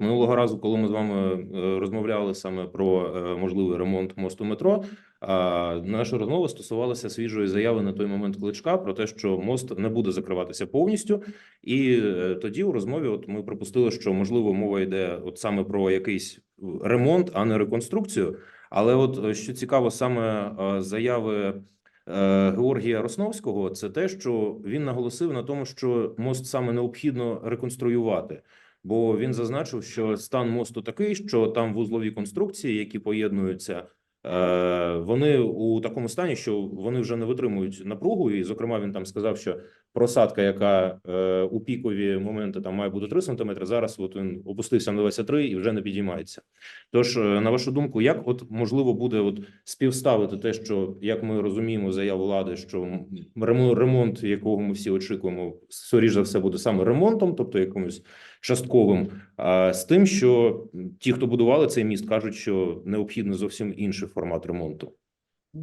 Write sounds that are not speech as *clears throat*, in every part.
Минулого разу, коли ми з вами е, розмовляли саме про е, можливий ремонт мосту метро, наша розмова стосувалася свіжої заяви на той момент кличка про те, що мост не буде закриватися повністю. І е, тоді у розмові, от ми припустили, що можливо мова йде от саме про якийсь ремонт, а не реконструкцію. Але от е, що цікаво, саме е, заяви е, Георгія Росновського, це те, що він наголосив на тому, що мост саме необхідно реконструювати. Бо він зазначив, що стан мосту такий, що там вузлові конструкції, які поєднуються, е, вони у такому стані, що вони вже не витримують напругу. І, зокрема, він там сказав, що просадка, яка е, у пікові моменти там має бути 3 см, зараз от він опустився на 23 і вже не підіймається. Тож, е, на вашу думку, як от можливо буде от співставити те, що як ми розуміємо заяву влади, що ремонт, якого ми всі очікуємо, скоріш за все буде саме ремонтом, тобто якимось частковим, а з тим, що ті, хто будували цей міст, кажуть, що необхідний зовсім інший формат ремонту.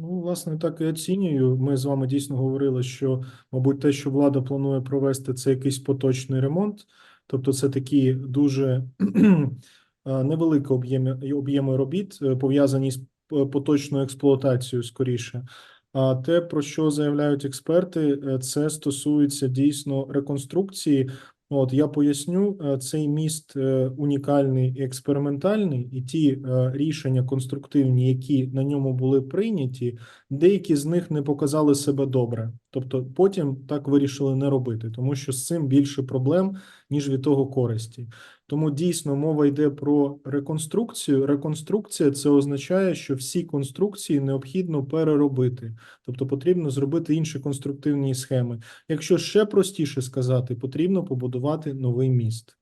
Ну, власне, так і оцінюю. Ми з вами дійсно говорили, що, мабуть, те, що влада планує провести, це якийсь поточний ремонт. Тобто, це такі дуже *clears throat* е, невеликі об'єми об'єми робіт, е, пов'язані з поточною експлуатацією скоріше. А те, про що заявляють експерти, е, це стосується дійсно реконструкції. От я поясню, е, цей міст е, унікальний і експериментальний, і ті е, рішення конструктивні, які на ньому були прийняті, деякі з них не показали себе добре. Тобто потім так вирішили не робити, тому що з цим більше проблем, ніж від того користі. Тому дійсно мова йде про реконструкцію. Реконструкція це означає, що всі конструкції необхідно переробити, тобто потрібно зробити інші конструктивні схеми. Якщо ще простіше сказати, потрібно побудувати новий міст.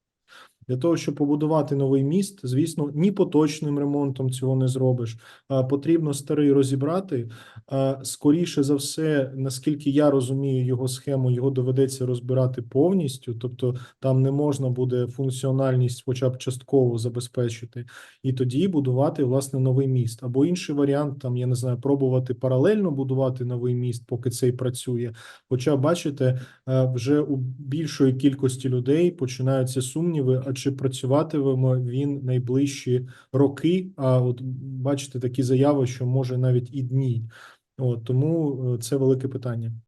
Для того, щоб побудувати новий міст, звісно, ні поточним ремонтом цього не зробиш. А потрібно старий розібрати. Скоріше за все, наскільки я розумію його схему, його доведеться розбирати повністю, тобто там не можна буде функціональність, хоча б частково забезпечити, і тоді будувати власне новий міст. Або інший варіант, там я не знаю, пробувати паралельно будувати новий міст, поки цей працює. Хоча, бачите, е, вже у більшої кількості людей починаються сумніви, чи працюватиме він найближчі роки? А от бачите такі заяви, що може навіть і дні. От тому е, це велике питання.